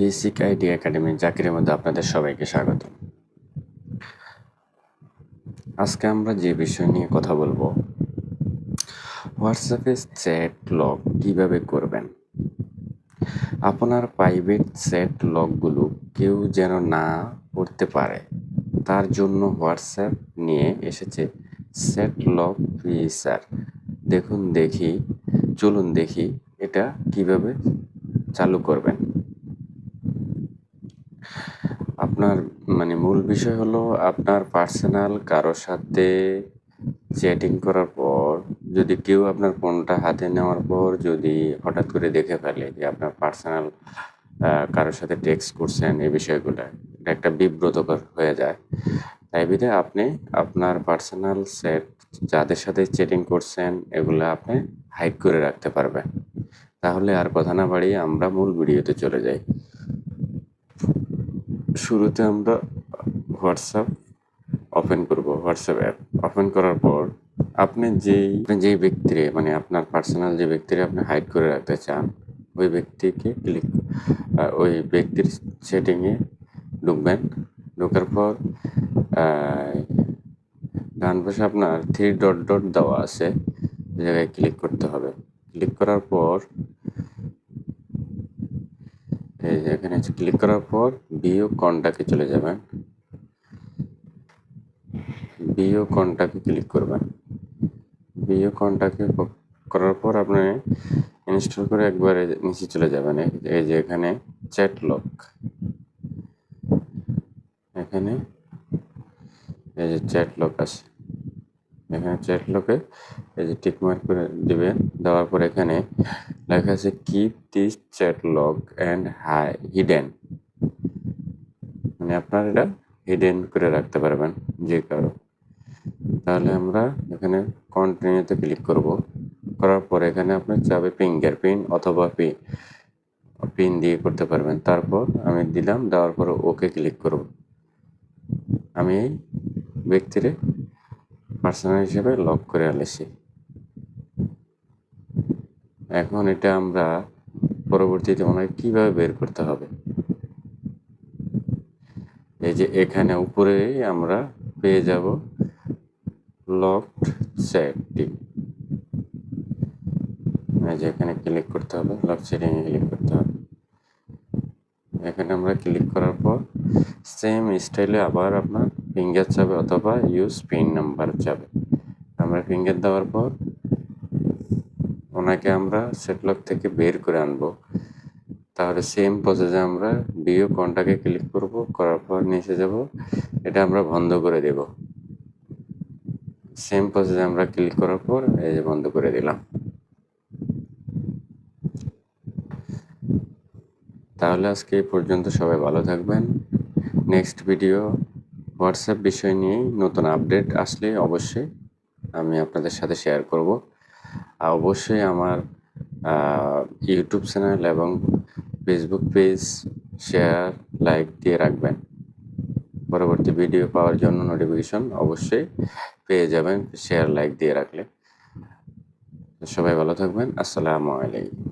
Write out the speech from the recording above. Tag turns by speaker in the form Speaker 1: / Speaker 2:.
Speaker 1: Basic ID academy জাকিরের মধ্যে আপনাদের সবাইকে স্বাগত। আজকে আমরা যে বিষয় নিয়ে কথা বলব হোয়াটসঅ্যাপে চ্যাট লগ কীভাবে করবেন? আপনার প্রাইভেট চ্যাট লগগুলো কেউ যেন না পড়তে পারে, তার জন্য হোয়াটসঅ্যাপ নিয়ে এসেছে চ্যাট লগ ফিচার দেখুন দেখি, চলুন দেখি এটা কীভাবে চালু করবেন। আপনার মানে মূল বিষয় হলো আপনার পার্সোনাল কারোর সাথে চ্যাটিং করার পর, যদি কেউ আপনার ফোনটা হাতে নেওয়ার পর যদি হঠাৎ করে দেখে ফেলে যে আপনার পার্সোনাল কারোর সাথে টেক্সট করছেন এই বিষয়গুলো, এটা একটা বিব্রতকর হয়ে যায়। তাই বিধে আপনি আপনার পার্সোনাল সেট যাদের সাথে চ্যাটিং করছেন, এগুলো আপনি হাইড করে রাখতে পারবেন। তাহলে আর কথা না বাড়িয়ে আমরা মূল ভিডিওতে চলে যাই। শুরুতে আমরা হোয়াটসঅ্যাপ ওপেন করব, হোয়াটসঅ্যাপ অ্যাপ ওপেন করার পর আপনি যেই যেই ব্যক্তিরে মানে আপনার পার্সোনাল যে ব্যক্তিরে আপনি হাইড করে রাখতে চান, ওই ব্যক্তিকে ক্লিক ওই ব্যক্তির সেটিংয়ে ঢুকবেন। ঢোকার পর ডান পাশে আপনার থ্রি ডট ডট দেওয়া আছে জায়গায় ক্লিক করতে হবে। ক্লিক করার পর এই যে এখানে ক্লিক করার পর বিও কন্টাকে চলে যাবেন। বিও কন্টাকে ক্লিক করবেন। বিও কন্টাকে করার পর আপনি ইনস্টল করে একবারে নিচে চলে যাবেন। এই যে এখানে চ্যাট লক এখানে এই যে চ্যাট লক আছে। এখানে চ্যাট লকে এই যে টিক মার্ক করে দিবেন দেওয়ার পর এখানে লেখা আছে keep this chat lock and hide hidden মানে আপনার এটা হিডেন করে রাখতে পারবেন যে কারও। তাহলে আমরা এখানে কন্টিনিউতে ক্লিক করব। করার পর এখানে আপনার চাবে ফিঙ্গার প্রিন্ট অথবা পিন পিন দিয়ে করতে পারবেন। তারপর আমি দিলাম, দেওয়ার পর ওকে ক্লিক করব। আমি এই ব্যক্তিরে পার্সোনাল হিসেবে লক করে আলেছি এখন এটা আমরা পরবর্তীতে হয় কীভাবে বের করতে হবে? এই যে এখানে উপরে আমরা পেয়ে যাব লকড সেটিং এই যে এখানে ক্লিক করতে হবে লক সেটিংয়ে ক্লিক করতে হবে। এখানে আমরা ক্লিক করার পর সেম স্টাইলে আবার আপনার ফিঙ্গার চাবে অথবা ইউজ পিন নাম্বার চাবে আমরা ফিঙ্গার দেওয়ার পর ওনাকে আমরা সেটলক থেকে বের করে আনব। তাহলে সেম প্রসেসে আমরা বিও কনটাকে ক্লিক করব, করার পর নিচে যাব। এটা আমরা বন্ধ করে দেব। সেম প্রসেসে আমরা ক্লিক করার পর এই যে বন্ধ করে দিলাম। তাহলে আজকে এই পর্যন্ত সবাই ভালো থাকবেন। নেক্সট ভিডিও হোয়াটসঅ্যাপ বিষয় নিয়েই নতুন আপডেট আসলে অবশ্যই আমি আপনাদের সাথে শেয়ার করব। অবশ্যই আমার ইউটিউব চ্যানেল এবং ফেসবুক পেজ শেয়ার লাইক দিয়ে রাখবেন। পরবর্তী ভিডিও পাওয়ার জন্য নোটিফিকেশন অবশ্যই পেয়ে যাবেন শেয়ার লাইক দিয়ে রাখলে। সবাই ভালো থাকবেন। আসসালামু আলাইকুম।